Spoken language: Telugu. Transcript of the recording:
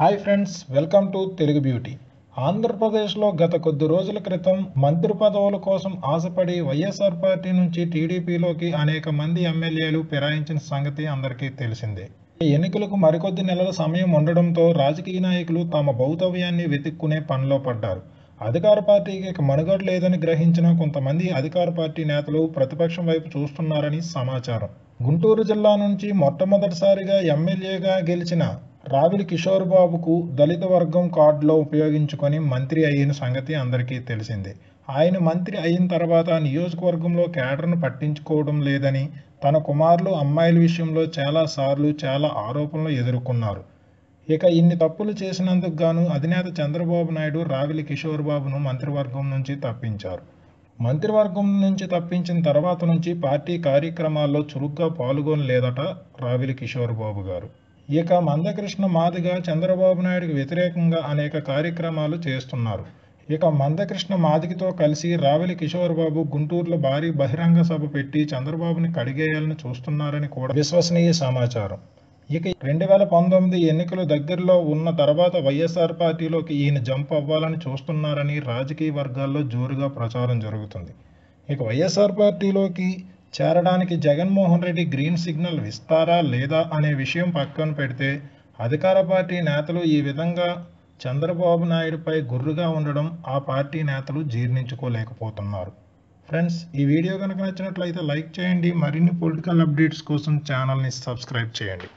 Hi friends welcome to Telugu beauty. ఆంధ్రప్రదేశ్లో గత కొద్ది రోజుల క్రితం మంత్రి పదవుల కోసం ఆశపడి వైఎస్ఆర్ పార్టీ నుంచి టీడీపీలోకి అనేక మంది ఎమ్మెల్యేలు ఫిరాయించిన సంగతి అందరికీ తెలిసిందే. ఈ ఎన్నికలకు మరికొద్ది నెలల సమయం ఉండడంతో రాజకీయ నాయకులు తమ భౌతవ్యాన్ని వెతుక్కునే పనిలో పడ్డారు. అధికార పార్టీకి మనుగడ లేదని గ్రహించిన కొంతమంది అధికార పార్టీ నేతలు ప్రతిపక్షం వైపు చూస్తున్నారని సమాచారం. గుంటూరు జిల్లా నుంచి మొట్టమొదటిసారిగా ఎమ్మెల్యేగా గెలిచిన రావిలి కిషోర్ బాబుకు దళిత వర్గం కార్డులో ఉపయోగించుకొని మంత్రి అయిన సంగతి అందరికీ తెలిసిందే. ఆయన మంత్రి అయిన తర్వాత నియోజకవర్గంలో కేడర్ను పట్టించుకోవడం లేదని తన కుమారులు అమ్మాయిల విషయంలో చాలా సార్లు చాలా ఆరోపణలు ఎదుర్కొన్నారు. ఇక ఇన్ని తప్పులు చేసినందుకు గాను అధినేత చంద్రబాబు నాయుడు రావిలి కిషోర్ బాబును మంత్రివర్గం నుంచి తప్పించారు. మంత్రివర్గం నుంచి తప్పించిన తర్వాత నుంచి పార్టీ కార్యక్రమాల్లో చురుగ్గా పాల్గొనలేదట రావిలి కిషోర్ బాబు గారు. ఇక మందకృష్ణ మాదిగా చంద్రబాబు నాయుడుకి వ్యతిరేకంగా అనేక కార్యక్రమాలు చేస్తున్నారు. ఇక మందకృష్ణ మాదిగితో కలిసి రావెలి కిషోర్ బాబు గుంటూరులో భారీ బహిరంగ సభ పెట్టి చంద్రబాబుని కడిగేయాలని చూస్తున్నారని కూడా విశ్వసనీయ సమాచారం. ఇక రెండు వేల పంతొమ్మిది ఎన్నికలు దగ్గరలో ఉన్న తర్వాత వైఎస్ఆర్ పార్టీలోకి ఈయన జంప్ అవ్వాలని చూస్తున్నారని రాజకీయ వర్గాల్లో జోరుగా ప్రచారం జరుగుతుంది. ఇక వైఎస్ఆర్ పార్టీలోకి చేరడానికి జగన్మోహన్ రెడ్డి గ్రీన్ సిగ్నల్ ఇస్తారా లేదా అనే విషయం పక్కన పెడితే అధికార పార్టీ నేతలు ఈ విధంగా చంద్రబాబు నాయుడుపై గుర్రుగా ఉండడం ఆ పార్టీ నేతలు జీర్ణించుకోలేకపోతున్నారు. ఫ్రెండ్స్ ఈ వీడియో కనుక నచ్చినట్లయితే లైక్ చేయండి. మరిన్ని పొలిటికల్ అప్డేట్స్ కోసం ఛానల్ని సబ్స్క్రైబ్ చేయండి.